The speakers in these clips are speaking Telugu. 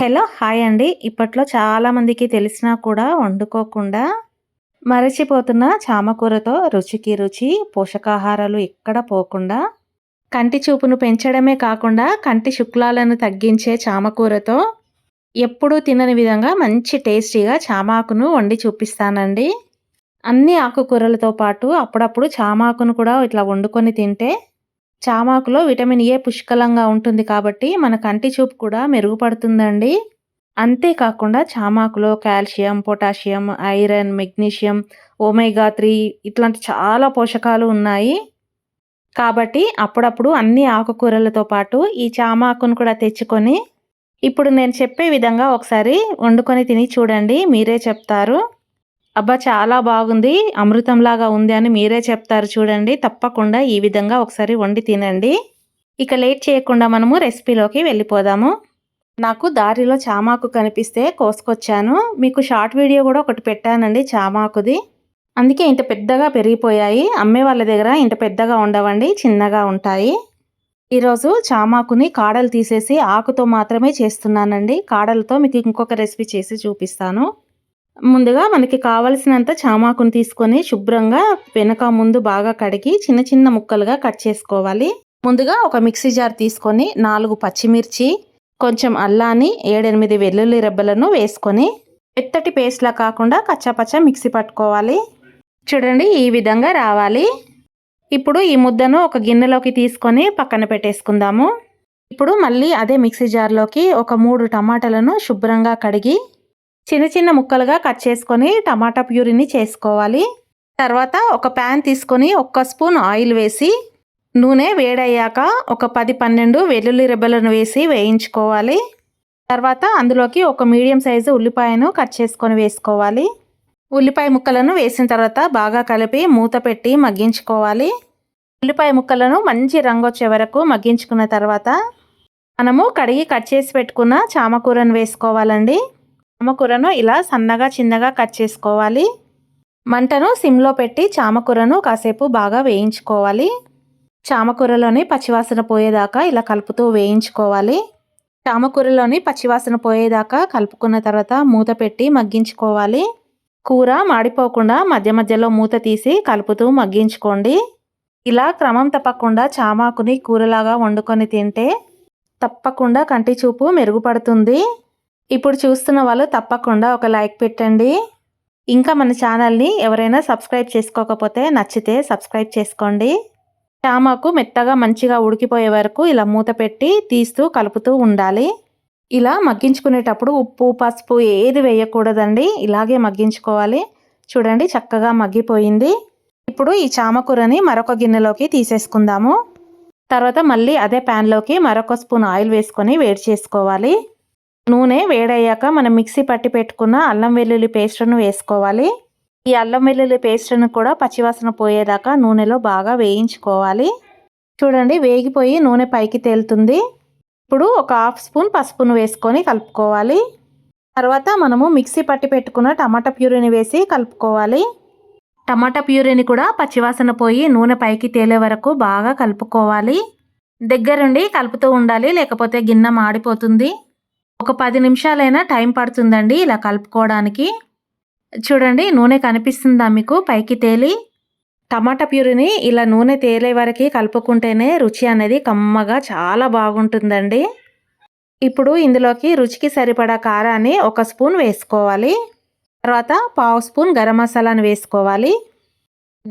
హలో హాయ్ అండి. ఇప్పట్లో చాలామందికి తెలిసినా కూడా వండుకోకుండా మరచిపోతున్న చామకూరతో రుచికి రుచి పోషకాహారాలు ఎక్కడ పోకుండా కంటి చూపును పెంచడమే కాకుండా కంటి శుక్లాలను తగ్గించే చామకూరతో ఎప్పుడూ తినని విధంగా మంచి టేస్టీగా చామాకును వండి చూపిస్తానండి. అన్ని ఆకుకూరలతో పాటు అప్పుడప్పుడు చామాకును కూడా ఇట్లా వండుకొని తింటే చామాకులో విటమిన్ ఏ పుష్కలంగా ఉంటుంది కాబట్టి మన కంటి చూపు కూడా మెరుగుపడుతుందండి. అంతేకాకుండా చామాకులో calcium potassium iron magnesium omega three ఇట్లాంటి చాలా పోషకాలు ఉన్నాయి. కాబట్టి అప్పుడప్పుడు అన్ని ఆకుకూరలతో పాటు ఈ చామాకును కూడా తెచ్చుకొని ఇప్పుడు నేను చెప్పే విధంగా ఒకసారి వండుకొని తిని చూడండి మీరే చెప్తారు. అబ్బా చాలా బాగుంది. అమృతంలాగా ఉంది అని మీరే చెప్తారు చూడండి. తప్పకుండా ఈ విధంగా ఒకసారి వండి తినండి. ఇక లేట్ చేయకుండా మనము రెసిపీలోకి వెళ్ళిపోదాము. నాకు దారిలో చామాకు కనిపిస్తే కోసుకొచ్చాను. మీకు షార్ట్ వీడియో కూడా ఒకటి పెట్టానండి చామాకుది. అందుకే ఇంత పెద్దగా పెరిగిపోయాయి. అమ్మే వాళ్ళ దగ్గర ఇంత పెద్దగా ఉండవండి చిన్నగా ఉంటాయి. ఈరోజు చామాకుని కాడలు తీసేసి ఆకుతో మాత్రమే చేస్తున్నానండి. కాడలతో మీకు ఇంకొక రెసిపీ చేసి చూపిస్తాను. ముందుగా మనకి కావలసినంత చామాకును తీసుకొని శుభ్రంగా వెనక ముందు బాగా కడిగి చిన్న చిన్న ముక్కలుగా కట్ చేసుకోవాలి. ముందుగా ఒక మిక్సీ జార్ తీసుకొని నాలుగు పచ్చిమిర్చి కొంచెం అల్లాన్ని ఏడెనిమిది వెల్లుల్లి రెబ్బలను వేసుకొని మెత్తటి పేస్ట్లా కాకుండా కచ్చాపచ్చ మిక్సీ పట్టుకోవాలి. చూడండి ఈ విధంగా రావాలి. ఇప్పుడు ఈ ముద్దను ఒక గిన్నెలోకి తీసుకొని పక్కన పెట్టేసుకుందాము. ఇప్పుడు మళ్ళీ అదే మిక్సీ జార్లోకి ఒక మూడు టమాటాలను శుభ్రంగా కడిగి చిన్న చిన్న ముక్కలుగా కట్ చేసుకొని టమాటా ప్యూరీని చేసుకోవాలి. తర్వాత ఒక ప్యాన్ తీసుకొని ఒక్క స్పూన్ ఆయిల్ వేసి నూనె వేడయ్యాక ఒక పది పన్నెండు వెల్లుల్లి రెబ్బలను వేసి వేయించుకోవాలి. తర్వాత అందులోకి ఒక మీడియం సైజు ఉల్లిపాయను కట్ చేసుకొని వేసుకోవాలి. ఉల్లిపాయ ముక్కలను వేసిన తర్వాత బాగా కలిపి మూత పెట్టి మగ్గించుకోవాలి. ఉల్లిపాయ ముక్కలను మంచి రంగు వచ్చే వరకు మగ్గించుకున్న తర్వాత మనము కడిగి కట్ చేసి పెట్టుకున్న చామకూరను వేసుకోవాలండి. చామకూరను ఇలా సన్నగా చిన్నగా కట్ చేసుకోవాలి. మంటను సిమ్లో పెట్టి చామకూరను కాసేపు బాగా వేయించుకోవాలి. చామకూరలోని పచ్చివాసన పోయేదాకా ఇలా కలుపుతూ వేయించుకోవాలి. చామకూరలోని పచ్చివాసన పోయేదాకా కలుపుకున్న తర్వాత మూత పెట్టి మగ్గించుకోవాలి. కూర మాడిపోకుండా మధ్య మధ్యలో మూత తీసి కలుపుతూ మగ్గించుకోండి. ఇలా క్రమం తప్పకుండా చామాకుని కూరలాగా వండుకొని తింటే తప్పకుండా కంటి చూపు మెరుగుపడుతుంది. ఇప్పుడు చూస్తున్న వాళ్ళు తప్పకుండా ఒక లైక్ పెట్టండి. ఇంకా మన ఛానల్ని ఎవరైనా సబ్స్క్రైబ్ చేసుకోకపోతే నచ్చితే సబ్స్క్రైబ్ చేసుకోండి. చామాకు మెత్తగా మంచిగా ఉడికిపోయే వరకు ఇలా మూత పెట్టి తీస్తూ కలుపుతూ ఉండాలి. ఇలా మగ్గించుకునేటప్పుడు ఉప్పు పసుపు ఏది వేయకూడదండి. ఇలాగే మగ్గించుకోవాలి. చూడండి చక్కగా మగ్గిపోయింది. ఇప్పుడు ఈ చామకూరని మరొక గిన్నెలోకి తీసేసుకుందాము. తర్వాత మళ్ళీ అదే ప్యాన్లోకి మరొక స్పూన్ ఆయిల్ వేసుకొని వేడి చేసుకోవాలి. నూనె వేడయ్యాక మనం మిక్సీ పట్టి పెట్టుకున్న అల్లం వెల్లుల్లి పేస్ట్ను వేసుకోవాలి. ఈ అల్లం వెల్లుల్లి పేస్ట్ను కూడా పచ్చివాసన పోయేదాకా నూనెలో బాగా వేయించుకోవాలి. చూడండి వేగిపోయి నూనె పైకి తేలుతుంది. ఇప్పుడు ఒక హాఫ్ స్పూన్ పసుపును వేసుకొని కలుపుకోవాలి. తర్వాత మనము మిక్సీ పట్టి పెట్టుకున్న టమాటా ప్యూరీని వేసి కలుపుకోవాలి. టమాటా ప్యూరీని కూడా పచ్చివాసన పోయి నూనె పైకి తేలే వరకు బాగా కలుపుకోవాలి. దగ్గరుండి కలుపుతూ ఉండాలి లేకపోతే గిన్నె మాడిపోతుంది. ఒక పది నిమిషాలైనా టైం పడుతుందండి ఇలా కలుపుకోవడానికి. చూడండి నూనె కనిపిస్తుందా మీకు? పైకి తేలి. టమాటా ప్యూరిని ఇలా నూనె తేలే వరకు కలుపుకుంటేనే రుచి అనేది కమ్మగా చాలా బాగుంటుందండి. ఇప్పుడు ఇందులోకి రుచికి సరిపడా కారాన్ని ఒక స్పూన్ వేసుకోవాలి. తర్వాత పావు స్పూన్ గరం మసాలాను వేసుకోవాలి.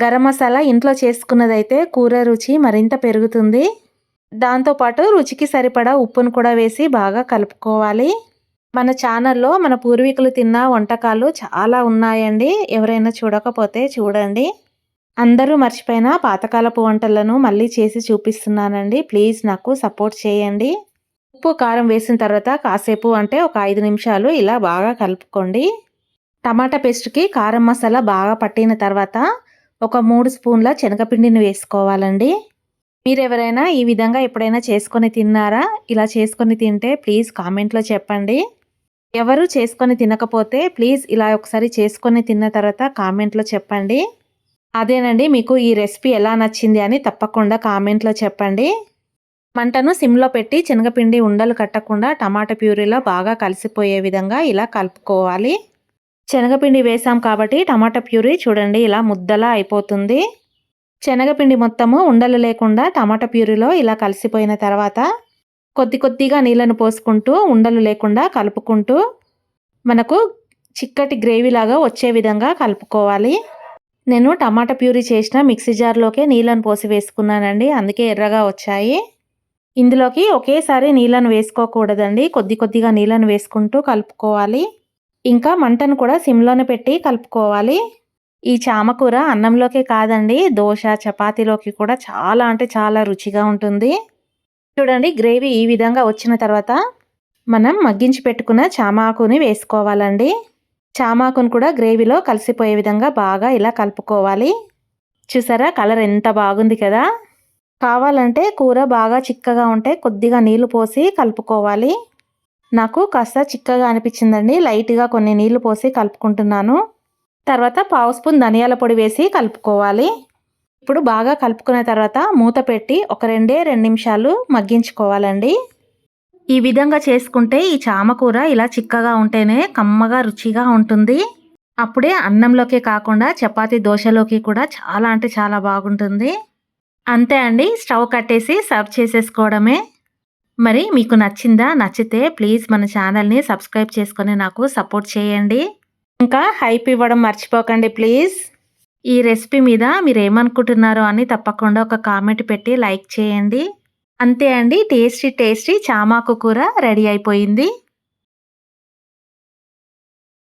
గరం మసాలా ఇంట్లో చేసుకున్నదైతే కూర రుచి మరింత పెరుగుతుంది. దాంతోపాటు రుచికి సరిపడా ఉప్పును కూడా వేసి బాగా కలుపుకోవాలి. మన ఛానల్లో మన పూర్వీకులు తిన్న వంటకాలు చాలా ఉన్నాయండి. ఎవరైనా చూడకపోతే చూడండి. అందరూ మర్చిపోయిన పాతకాలపు వంటలను మళ్ళీ చేసి చూపిస్తున్నానండి. ప్లీజ్ నాకు సపోర్ట్ చేయండి. ఉప్పు కారం వేసిన తర్వాత కాసేపు అంటే ఒక ఐదు నిమిషాలు ఇలా బాగా కలుపుకోండి. టమాటా పేస్ట్కి కారం మసాలా బాగా పట్టిన తర్వాత ఒక మూడు స్పూన్ల శనగపిండిని వేసుకోవాలండి. మీరు ఎవరైనా ఈ విధంగా ఎప్పుడైనా చేసుకొని తిన్నారా ఇలా చేసుకొని తింటే ప్లీజ్ కామెంట్లో చెప్పండి ఎవరు చేసుకొని తినకపోతే ప్లీజ్ ఇలా ఒకసారి చేసుకొని తిన్న తర్వాత కామెంట్లో చెప్పండి అదేనండి మీకు ఈ రెసిపీ ఎలా నచ్చింది అని తప్పకుండా కామెంట్లో చెప్పండి మంటను సిమ్‌లో పెట్టి శనగపిండి ఉండలు కట్టకుండా టమాటా ప్యూరీలో బాగా కలిసిపోయే విధంగా ఇలా కలుపుకోవాలి. శనగపిండి వేసాం కాబట్టి టమాటా ప్యూరీ చూడండి ఇలా ముద్దలా అయిపోతుంది. శనగపిండి మొత్తము ఉండలు లేకుండా టమాటా ప్యూరీలో ఇలా కలిసిపోయిన తర్వాత కొద్ది కొద్దిగా నీళ్ళను పోసుకుంటూ ఉండలు లేకుండా కలుపుకుంటూ మనకు చిక్కటి గ్రేవీలాగా వచ్చే విధంగా కలుపుకోవాలి. నేను టమాటా ప్యూరీ చేసిన మిక్సీ జార్‌లోకే నీళ్ళను పోసి వేసుకున్నానండి. అందుకే ఎర్రగా వచ్చాయి. ఇందులోకి ఒకేసారి నీళ్ళను వేసుకోకూడదండి. కొద్ది కొద్దిగా నీళ్ళను వేసుకుంటూ కలుపుకోవాలి. ఇంకా మంటను కూడా సిమ్‌లోనే పెట్టి కలుపుకోవాలి. ఈ చామకూర అన్నంలోకే కాదండి దోశ చపాతీలోకి కూడా చాలా అంటే చాలా రుచిగా ఉంటుంది. చూడండి గ్రేవీ ఈ విధంగా వచ్చిన తర్వాత మనం మగ్గించి పెట్టుకున్న చామాకుని వేసుకోవాలండి. చామాకును కూడా గ్రేవీలో కలిసిపోయే విధంగా బాగా ఇలా కలుపుకోవాలి. చూసారా కలర్ ఎంత బాగుంది కదా! కావాలంటే కూర బాగా చిక్కగా ఉంటే కొద్దిగా నీళ్ళు పోసి కలుపుకోవాలి. నాకు కాస్త చిక్కగా అనిపించిందండి. లైట్‌గా కొన్ని నీళ్ళు పోసి కలుపుకుంటున్నాను. తర్వాత పావు స్పూన్ ధనియాల పొడి వేసి కలుపుకోవాలి. ఇప్పుడు బాగా కలుపుకున్న తర్వాత మూత పెట్టి ఒక రెండే రెండు నిమిషాలు మగ్గించుకోవాలండి. ఈ విధంగా చేసుకుంటే ఈ చామకూర ఇలా చిక్కగా ఉంటేనే కమ్మగా రుచిగా ఉంటుంది. అప్పుడే అన్నంలోకే కాకుండా చపాతి దోశలోకి కూడా చాలా అంటే చాలా బాగుంటుంది. అంతే అండి స్టవ్ కట్టేసి సర్వ్ చేసేసుకోవడమే. మరి మీకు నచ్చిందా? నచ్చితే ప్లీజ్ మన ఛానల్‌ని సబ్స్క్రైబ్ చేసుకొని నాకు సపోర్ట్ చేయండి. ఇంకా హైప్ ఇవ్వడం మర్చిపోకండి ప్లీజ్. ఈ రెసిపీ మీద మీరేమనుకుంటున్నారో అని తప్పకుండా ఒక కామెంట్ పెట్టి లైక్ చేయండి. అంతే అండి టేస్టీ టేస్టీ చామాకు కూర రెడీ అయిపోయింది.